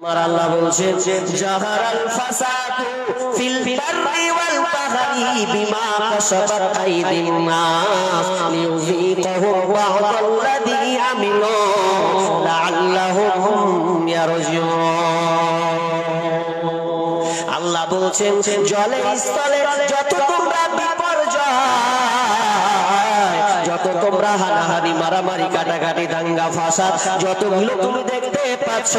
আমার আল্লাহ বলছেন জাহারাল ফাসাদু ফিল বাররি ওয়াল বাহরি বিমা আইদিন নাস আমিলু লাআল্লাহুম ইয়ারজিউন। আল্লাহ বলছেন, জলে স্থলে যত তোমরা বিপর্যয়, যত তোমরা হানাহানি, মারামারি, কাটাকাটি, দাঙ্গা, ফাসাদ, যতগুলো তুমি দেখতে পাচ্ছ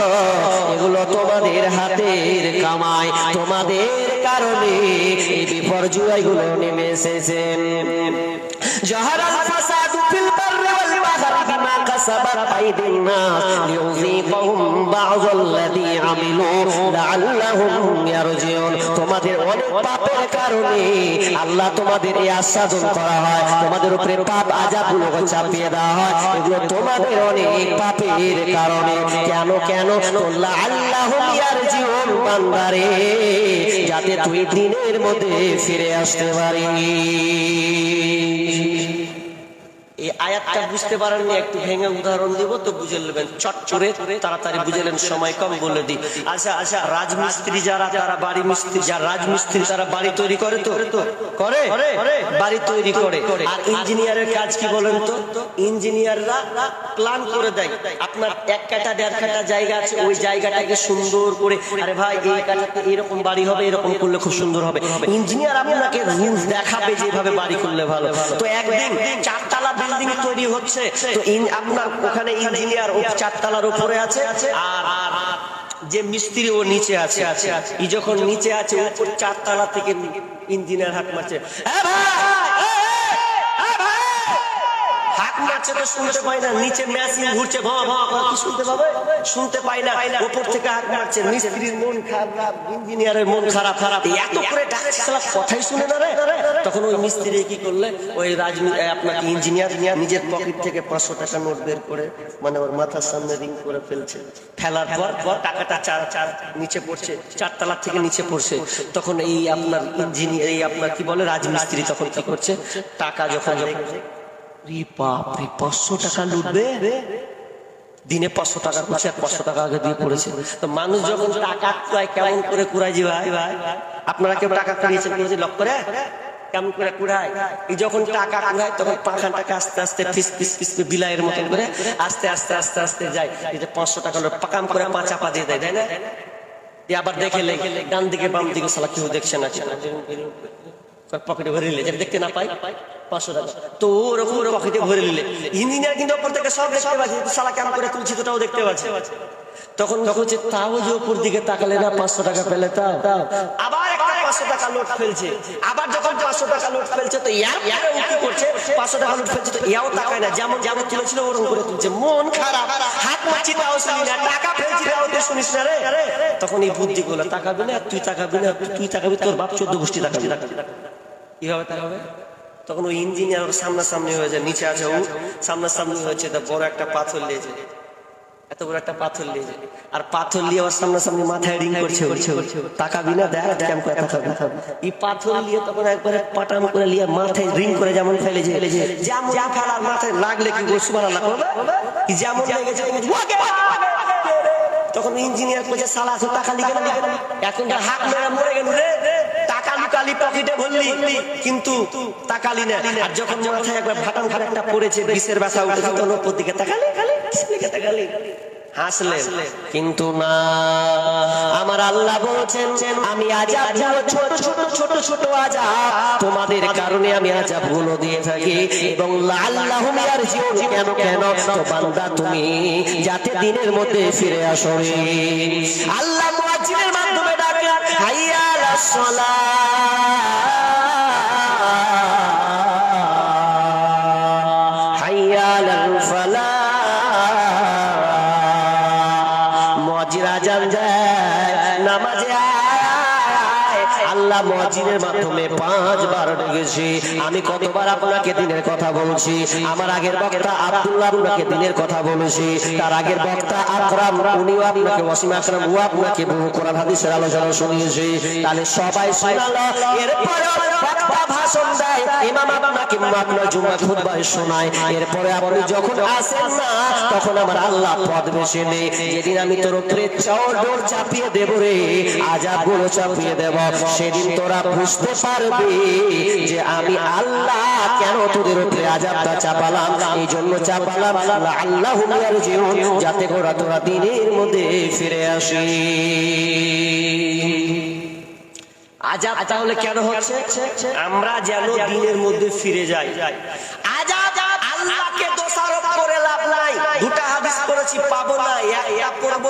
এগুলো তোমাদের হাতের কামাই, তোমাদের কারণে এই বিপর্যয়গুলো নেমে এসেছে। জাহারাল ফাসাদু ফিল বাররি ওয়াল তোমাদের অনেক কারণে আল্লাহ তোমাদের এই করা হয়, তোমাদের দেওয়া হয়। তোমাদের অনেক পাপের কারণে। কেন কেন? যাতে তুই দিনের মধ্যে ফিরে আসতে পারিস। এই আয়াতটা বুঝতে পারেননি একটু ভেঙে উদাহরণ দিব তো বুঝে নেবেন। চট করে তাড়াতাড়ি বুঝে নেন সময় কম বলে দিই। আচ্ছা আচ্ছা। রাজমিস্ত্রি যারা তারা বাড়ি মিস্ত্রি যারা রাজমিস্ত্রি তারা বাড়ি তৈরি করে তো? করে বাড়ি তৈরি করে। আর ইঞ্জিনিয়ারের কাজ কি বলেন তো? ইঞ্জিনিয়াররা প্ল্যান করে দেয়। আপনার এক কাটা দেড় কাটা জায়গা আছে ওই জায়গাটাকে সুন্দর করে আরে ভাই এই কাটাতে এরকম বাড়ি হবে এরকম করলে খুব সুন্দর হবে। ইঞ্জিনিয়ার আপনাকে রুলস দেখাবে যেভাবে বাড়ি করলে ভালো। তো একদিন চারতলা বিল্ডিং তৈরি হচ্ছে। তো আপনার ওখানে ইঞ্জিনিয়ার চারতলার উপরে আছে। আর যে মিস্ত্রি ও নিচে আছে। ই যখন নিচে আছে উপর চারতলা থেকে ইঞ্জিনিয়ার হাত মারছে। হ্যাঁ এ, এ, এ ভাই!" মারছে তো শুনতে পাই না নিচে মেশিন ঘুরছে ভা ভা করে। কি শুনতে পাবে? শুনতে পাই না। উপর থেকে হাত মারছে মিস্ত্রির মন খারাপ ইঞ্জিনিয়ারের মন খারাপ। খারাপ এত করে ডাকছে শালা কথাই শুনে না রে? তখন ওই মিস্ত্রি কি করলে? ওই রাজনী আপনার ইঞ্জিনিয়ার নিজের পকেট থেকে পাঁচশো টাকা নোট বের করে মানে ওর মাথার সামনে রিং করে ফেলছে। ফেলার পর পর টাকাটা চার চার নিচে পড়ছে চারতলা থেকে নিচে পড়ছে। তখন এই আপনার ইঞ্জিনিয়ার এই আপনার কি বলে রাজমিস্ত্রি তখন কি করছে? টাকা যখন দেখছে টাকা টাকা টাকা মানুষ যখন টাকা করে টাকা টাকা তখন পাখানটাকে আস্তে বিলাইয়ের মতন করে আস্তে আস্তে আস্তে আস্তে যায়। পাঁচশো টাকা পাকাম করে পা চাপা দিয়ে দেয়, তাই না? আবার দেখে ডান দিকে বাম দিকে সালা কেউ দেখছে না পকেটে ভরে দেখতে না পাই। পাঁচশো টাকা। তো ওরকম পকেটে ভরে নিলে। ইঞ্জিনিয়ার কিন্তু ওপর থেকে সব দেখতে পাচ্ছে সালা কেমন করে তুলছি দেখতে পাচ্ছে। তখন হচ্ছে, তাও যে উপর দিকে তাকালে না পাঁচশো টাকা পেলে তাও? আবার পাঁচশো টাকা নোট ফেলছে। আবার যখন পাঁচশো টাকা ফেলছে, তো কি করছে? পাঁচশো টাকা ফেলছে, তো ইয়াও তাকায় না। যেমন যেমন তুলেছিল ওরকম করে তুলছে। মন খারাপ। হাত মারছি তাও না। টাকা ফেলছি তাও তুই শুনিস না রে। তখন এই বুদ্ধি গুলো তাকাবি না, তুই তাকাবি না, তুই তাকাবি, তোর বাপ চোদ্দ গোষ্ঠী তাকাবি। কীভাবে তাকাবে? তখন ওই ইঞ্জিনিয়ার ওর সামনাসামনি হয়ে যায়, নিচে আছে ও সামনাসামনি হয়েছে তা বড় একটা পাথর লিয়েছে এত বড় একটা পাথর লিয়েছে আর পাথর লিয়ে ওর সামনাসামনি মাথায় রিং করছে করছে করছে তাকাবি না, দেখ কেমন করে তাকাবি এই পাথর লিয়ে তখন একবারে পাটাম করে লিয়ে মাথায় রিং করে যেমন ফেলেছে যেমন ফেলার মাথায় লাগলে কি সুবান আল্লাহ করবে কি যেমন লেগেছে তখন ইঞ্জিনিয়ার কইছে, সালা তো টাকা লিখে এখন হাত মেরে মরে গেল রে ভরলি কিন্তু তাকালি না। আর যখন মাথায় একবার পড়েছে ব্যথা উঠেছে, তখন ওপর দিকে তাকালি তাকালি কিন্তু না। আমার আল্লাহ বলছেন, আমি আজাব ছোট ছোট ছোট ছোট আজাব। তোমাদের কারণে আমি আজাবগুলো দিয়ে থাকি। এবং আল্লাহ কেন কেন? বান্দা, তুমি যাতে দিনের মধ্যে ফিরে আসো। আল্লাহ মাধ্যমে ডাকে হাইয়া আল্লাহ মজিনের মাধ্যমে পাঁচবার ডেকেছি। আমি কতবার আপনাকে দিনের কথা বলছি। আমার আগের বক্তা আব্দুল্লাহ আপনাকে দিনের কথা বলেছি। তার আগের বক্তা আকরাম, উনিও আপনাকে ওয়াসিম আকরাম, ও আপনাকে বহু কোরআন হাদিসের আলোচনা শুনিয়েছে। তাহলে সবাই শোনালো এরপরে বক্তা ভাষণ দেয়, ইমাম আপনাকে আপনার জুম্মা খুতবায় শোনায়। এরপরে আপনি যখন আসেন না, তখন আমার আল্লাহ পদ বেশি নেই যেদিন আমি তোর উপরে চৌডোর চাপিয়ে দেব রে, আজাবগুলো চাপিয়ে দেব। সেদিন তোরা বুঝতে পারবি যে আমি আল্লাহ কেন তোদের উপরে আজাবটা চাপালাম? এই জন্য চাপালাম আল্লাহ যাতে করে তোরা দিনের মধ্যে ফিরে আসি। আজাব তাহলে কেন হচ্ছে? আমরা যেন দিনের মধ্যে ফিরে যাই।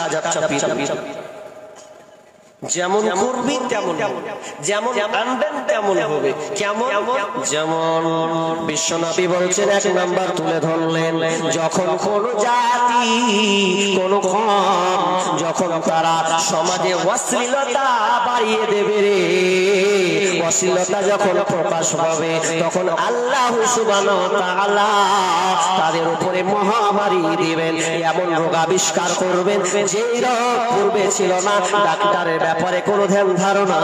আজাব চাপিয়ে দেবেন যেমন করবি তেমন যেমন আনবেন তেমন হবে। কেমন যেমন বিশ্বনবী বলছেন এক নাম্বার তুলে ধরলেন যখন কোন জাতি কোন যখন তারা সমাজে অশ্লীলতা বাড়িয়ে দেবে রে অশ্লীলতা যখন প্রকাশ পাবে তখন আল্লাহ তাআলা তাদের উপরে মহামারী দিবেন এমন রোগ আবিষ্কার করবেন যেই রোগ পূর্বে ছিল না। ডাক্তারের ব্যাপারে কোনো ধ্যান ধারণা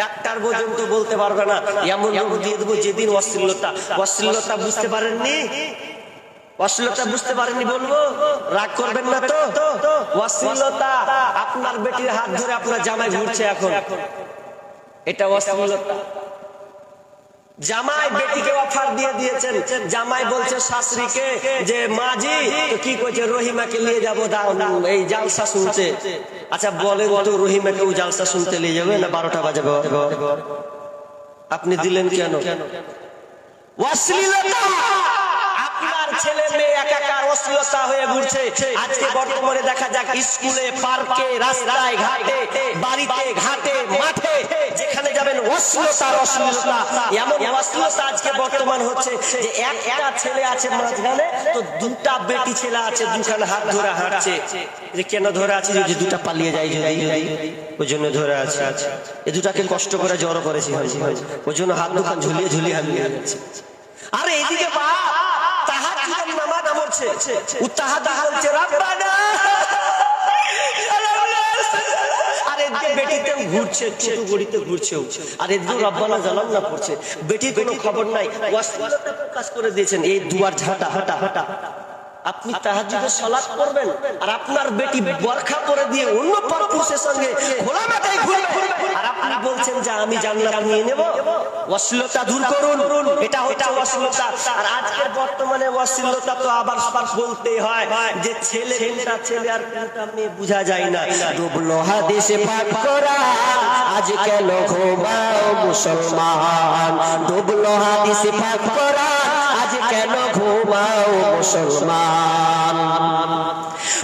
ডাক্তার পর্যন্ত বলতে পারবে না, এমন রোগ দিয়ে দেবো যেদিন অশ্লীলতা অশ্লীলতা বুঝতে পারেননি? অশ্লীলতা বুঝতে পারেননি বলব? রাগ করবেন না তো? অশ্লীলতা আপনার বেটির হাত ধরে আপনার জামাই ঘুরছে এখন। এটা অশ্লীলতা। জামাই বেটিকে অফার দিয়ে দিয়েছেন। জামাই বলছে শাশুড়িকে যে মাজি তো কি কইছে রহিমাকে নিয়ে যাব দাও এই জালসা শুনছে আচ্ছা বলে তো রহিমাকে ও জালসা শুনতে নিয়ে যাবে না বারোটা বাজাবে আপনি দিলেন কেন? অশ্লীলতা আপনার ছেলে মেয়ে একাকার অশ্লীলতা হয়ে ঘুরছে। আজকে বর্তমানে দেখা যাক স্কুলে, পার্কে, রাস্তায়, ঘাটে, বাড়িতে, ঘাটে, মাঠে, যেখানে যাবেন অশ্লীলতার অশ্লীলতা। এমন অশ্লীলতা আজকে বর্তমান হচ্ছে যে একটা ছেলে আছে মাঝখানে, তো দুটা বেটি ছেলে আছে, দুখানে হাত ধরে হাঁটছে। যে কেন ধরে আছে দুটা পালিয়ে যায় যদি ওই জন্য ধরে আছে। এই দুটাকে কষ্ট করে জড়ো করেছি ওই জন্য হাত দুখান ঝুলিয়ে ঝুলিয়ে হামিয়ে আরে এদিকে তাহাজ্জুদের নামাজ পড়ছে বলছে রব্বানা! আর বেটিতে ঘুরছে ছোট গড়িতে ঘুরছে। আর এদিকে রব্বানা জানান না পড়ছে বেটি কোনো খবর নাই। অশ্লীলতা প্রকাশ করে দিয়েছেন এই দুয়ার ঝাঁটা হাঁটা হাঁটা। আপনি তাহাজ্জুদের সালাত করবেন আর আপনার বেটি বরখা পরে দিয়ে অন্য পরপুরুষের সঙ্গে খোলা মাথায় ঘুরবে। আর আপনি বলছেন যে আমি জান্নাত নিয়ে নেব। অশ্লীলতা দূর করুন। এটা হচ্ছে অশ্লীলতা আর আজকের বর্তমানে অশ্লীলতা তো আবার আবার বলতে হয় যে ছেলে কোনটা ছেলে আর কোনটা মেয়ে বোঝা যায় না। ডুবলো হাদিসে পাক করা আজ কেন ঘুমাও মুসলমান। ডুবলো হাদিসে পাক করা ঘুমাও মুসলমান।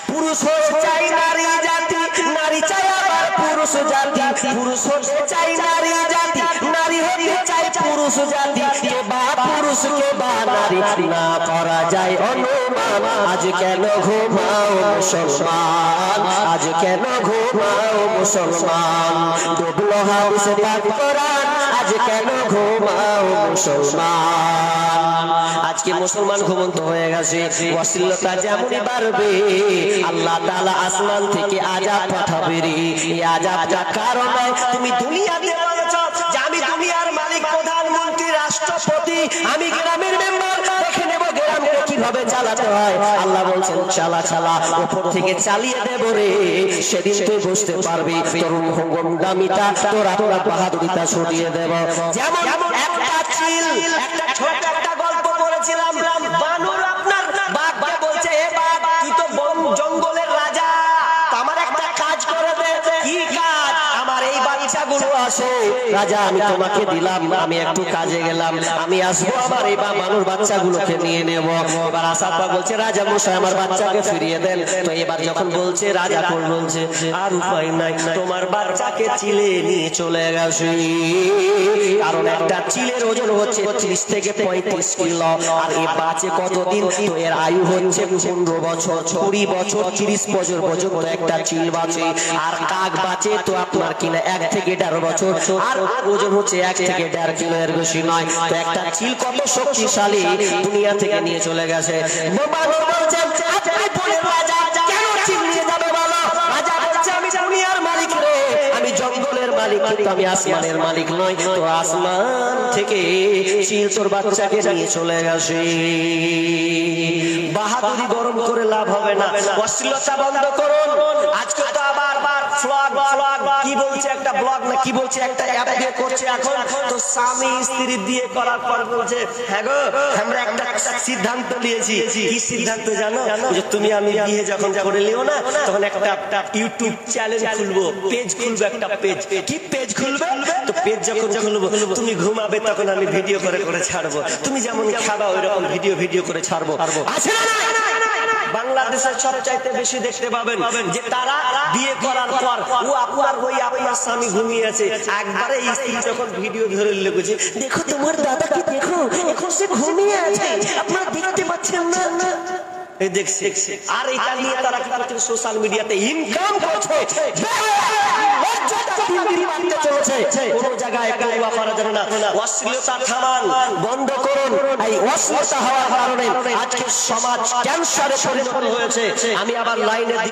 পুরুষ চাই নারী জাতি, নারী চাই আবার পুরুষ জাতি। পুরুষ চাই নারী জাতি, নারী হতে চাই পুরুষ জাতি। কে বা পুরুষ, কে বা নারী, না করা যায় অনুমান। আজ কেন ঘুমাও মুসলমান? আজ কেন ঘুমাও মুসলমান? ডুবলো হাদিসে পাক কোরআন আজ কেন ঘুমাও মুসলমান? আজকে মুসলমান ঘুমন্ত হয়ে গেছে। অশ্লীলতা যেমনই বাড়বে, আল্লাহ তাআলা আসমান থেকে আজাব পাঠাবে রে। এই আজাবটা কারণ তুমি দুনিয়াতে আমি দুনিয়ার মালিক, প্রধানমন্ত্রী, রাষ্ট্রপতি, আমি গ্রামের মেম্বার দেখে নেব কীভাবে চালাতে হয়? আল্লাহ বলছেন, চালা চালা উপর থেকে চালিয়ে দেব রে। সেদিন তুই বুঝতে পারবি তোর ভঙ্গমদামিটা তোর তোরা বাহাদুরিটা ছড়িয়ে দেব। যেমন একটা চিল, একটা ছোট একটা গল্প বলেছিলাম বানর আসো রাজা আমি তোমাকে দিলাম আমি একটু কাজে গেলাম আমি আসব আবার এবার মানুষ বাচ্চাগুলোকে নিয়ে নেব এবার আসার বলছে রাজা মশাই আমার বাচ্চাকে ফিরিয়ে দেন তো এবার যখন বলছে রাজা কোন বলছে আর উপায় নাই তোমার বাচ্চাকে চিলে নিয়ে চলে গেছে কারণ একটা চিলের ওজন হচ্ছে ত্রিশ থেকে পঁয়ত্রিশ কিলো আর এ বাঁচে কতদিন তো এর আয়ু হচ্ছে পনেরো বছর কুড়ি বছর তিরিশ বছর পর্যন্ত একটা চিল বাঁচে আর কাক বাঁচে তো আপনার কিনা এক থেকে দেড় বছর আর ওজন হচ্ছে এক থেকে দেড় কিলো এর বেশি নয়। তো একটা চিল কত শক্তিশালী দুনিয়া থেকে নিয়ে চলে গেছে। আমি মালিক কিন্তু আসমানের মালিক নই। তো আসমান থেকে চিল তোর বাচ্চাকে নিয়ে চলে গেছে। বাহাদুরি গরম করে লাভ হবে না। অশ্লীলতা বন্ধ করুন। আজকে তো আবার বার হ্যাঁ তুমি আমি যখন করে না একটা ইউটিউব পেজ একটা পেজ পেজ খুলবে? পেজ যখন তুমি ঘুমাবে তখন আমি ভিডিও করে করে ছাড়বো। তুমি যেমন খাবা ওই রকম ভিডিও ভিডিও করে ছাড়বো। আছে না বাংলাদেশের সবচাইতে বেশি দেখতে পাবেন যে তারা বিয়ে করার পর ও আপনার ওই আপনার স্বামী ঘুমিয়ে আছে একবারে স্ত্রী যখন ভিডিও ধরে লেগেছে, দেখো তোমার দাদাকে দেখো, এখন সে ঘুমিয়ে আছে। আপনার দেখতে পাচ্ছেন না? দেখছি। আর এটা নিয়ে তারা কি করছে? সোশ্যাল মিডিয়াতে ইনকাম করছে। দিন দিন বাড়তে চলেছে। কোনো জায়গায় পড়ুয়া করা যাবে না। অশ্লীলতা থামান। বন্ধ করুন। এই অশ্লীলতা হওয়ার কারণে আজকে সমাজ ক্যান্সারে পরিণত হয়েছে। আমি আবার লাইনের